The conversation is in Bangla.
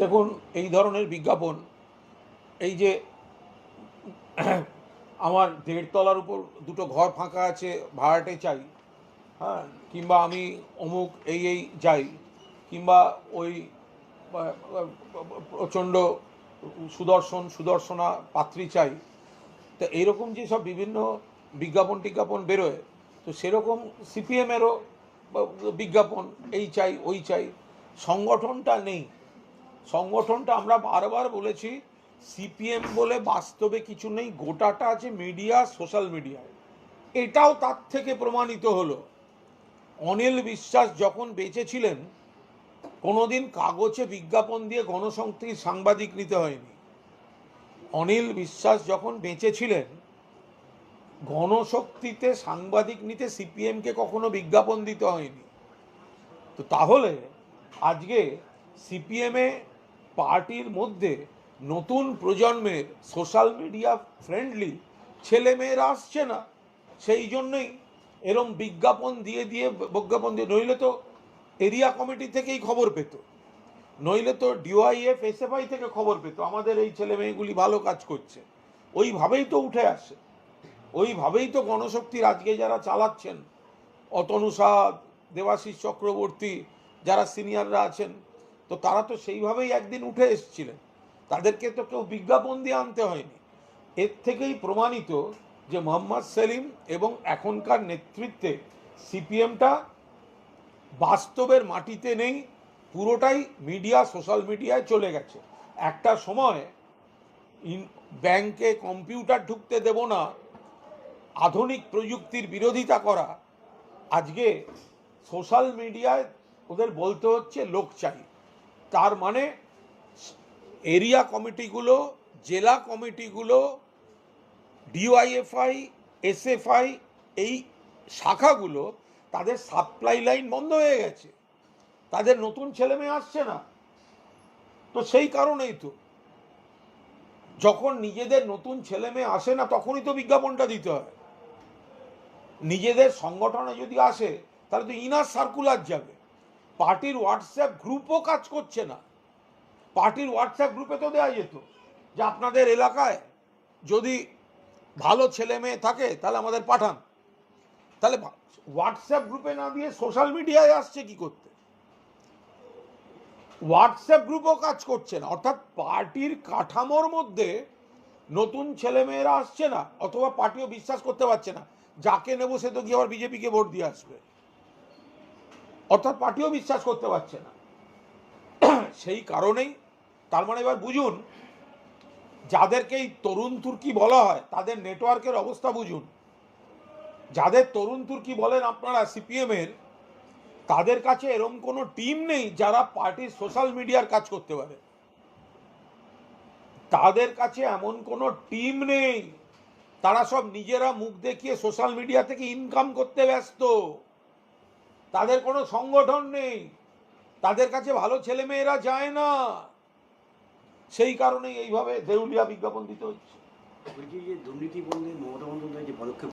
দেখুন, এই ধরনের বিজ্ঞাপন, এই যে আমার দেড়তলার উপর দুটো ঘর ফাঁকা আছে, ভাড়াটে চাই হ্যাঁ কিংবা আমি অমুক এই এই যাই, কিংবা ওই প্রচণ্ড সুদর্শন, সুদর্শনা পাত্রী চাই, তো এইরকম যে সব বিভিন্ন বিজ্ঞাপন টিজ্ঞাপন বেরোয়, তো সেরকম সিপিএমেরও বিজ্ঞাপন, এই চাই, ওই চাই, সংগঠনটা নেই। সংগঠনটা আমরা বারবার বলেছি, সিপিএম বলে বাস্তবে কিছু নেই, গোটাটা আছে মিডিয়া, সোশ্যাল মিডিয়ায়। এটাও তার থেকে প্রমাণিত হলো। অনিল বিশ্বাস যখন বেঁচে ছিলেন, কোনোদিন কাগজে বিজ্ঞাপন দিয়ে গণশক্তির সাংবাদিক নিতে হয়নি। অনিল বিশ্বাস যখন বেঁচে ছিলেন, গণশক্তিতে সাংবাদিক নিতে সিপিএমকে কখনো বিজ্ঞাপন দিতে হয়নি। তো তাহলে আজকে সিপিএমে পার্টির মধ্যে নতুন প্রজন্মের সোশ্যাল মিডিয়া ফ্রেন্ডলি ছেলেমেয়েরা আসছে না। সেই জন্যই এরম বিজ্ঞাপন দিয়ে দিয়ে বিজ্ঞাপন দিয়ে, নইলে তো এরিয়া কমিটি থেকেই খবর পেত। নইলে তো ডিওয়াইএফ, এসএফআই থেকে খবর পেত, আমাদের এই ছেলে মেয়েগুলি ভালো কাজ করছে। ওইভাবেই তো উঠে আসে। ওইভাবেই তো গণশক্তির আজকে যারা চালাচ্ছেন অতনু শাহ দেবাশিস চক্রবর্তী, যারা সিনিয়ররা আছেন তো তারা তো সেইভাবেই একদিন উঠে এসেছিলেন। তাদেরকে তো কেউ বিজ্ঞাপন দিয়ে আনতে হয়নি। এর থেকেই প্রমাণিত যে মোহাম্মদ সেলিম এবং এখনকার নেতৃত্বে সিপিএমটা বাস্তবের মাটিতে নেই, পুরোটাই মিডিয়া, সোশ্যাল মিডিয়ায় চলে গেছে। একটা সময় ইন, ব্যাংকে কম্পিউটার ঢুকতে দেব না, আধুনিক প্রযুক্তির বিরোধিতা করা। আজকে সোশ্যাল মিডিয়ায় ওদের বলতে হচ্ছে, লোক চাই। তার মানে এরিয়া কমিটিগুলো, জেলা কমিটিগুলো, ডিওয়াইএফআই, এসএফআই এই শাখাগুলো তাদের সাপ্লাই লাইন বন্ধ হয়ে গেছে। তাদের নতুন ছেলে মেয়ে আসছে না। তো সেই কারণেই তো। যখন নিজেদের নতুন ছেলে মেয়ে আসে না, তখনই তো বিজ্ঞাপনটা দিতে হয়। নিজেদের সংগঠনে যদি আসে, তাহলে তো ইনার সার্কুলার যাবে। পার্টির হোয়াটসঅ্যাপ গ্রুপও কাজ করছে না। পার্টির হোয়াটসঅ্যাপ গ্রুপে তো দেওয়া যেত যে আপনাদের এলাকায় যদি ভালো ছেলে মেয়ে থাকে তাহলে আমাদের পাঠান। তাহলে হোয়াটসঅ্যাপ গ্রুপে না দিয়ে সোশ্যাল মিডিয়ায় আসছে কি করতে? হোয়াটসঅ্যাপ গ্রুপও কাজ করছে না। অর্থাৎ পার্টির কাঠামোর মধ্যে নতুন ছেলেমেয়েরা আসছে না, অথবা পার্টিও বিশ্বাস করতে পারছে না। যাকে নেব সে তো গিয়ে আবার বিজেপিকে ভোট দিয়ে আসবে। অর্থাৎ পার্টিও বিশ্বাস করতে পারছে না। সেই কারণেই, তার মানে এবার বুঝুন, যাদেরকে এই তরুণ তুর্কি বলা হয়, তাদের নেটওয়ার্কের অবস্থা বুঝুন। যাদের তরুণ তুর্কি বলেন আপনারা, সিপিএমের, তাদের কাছে এরম কোনো টিম নেই যারা পার্টির সোশ্যাল মিডিয়ার কাজ করতে পারে। তাদের কাছে এমন কোনো টিম নেই, তারা সব নিজেরা মুখ দেখিয়ে সোশ্যাল মিডিয়া থেকে ইনকাম করতে ব্যস্ত। তাদের কোনো সংগঠন নেই। তাদের কাছে ভালো ছেলে মেয়েরা যায় না। সেই কারণেই এইভাবে দেউলিয়া বিজ্ঞাপন দিতে হচ্ছে। দুর্নীতি বন্ধে মমতা বন্দ্যোপাধ্যায় যে পদক্ষেপ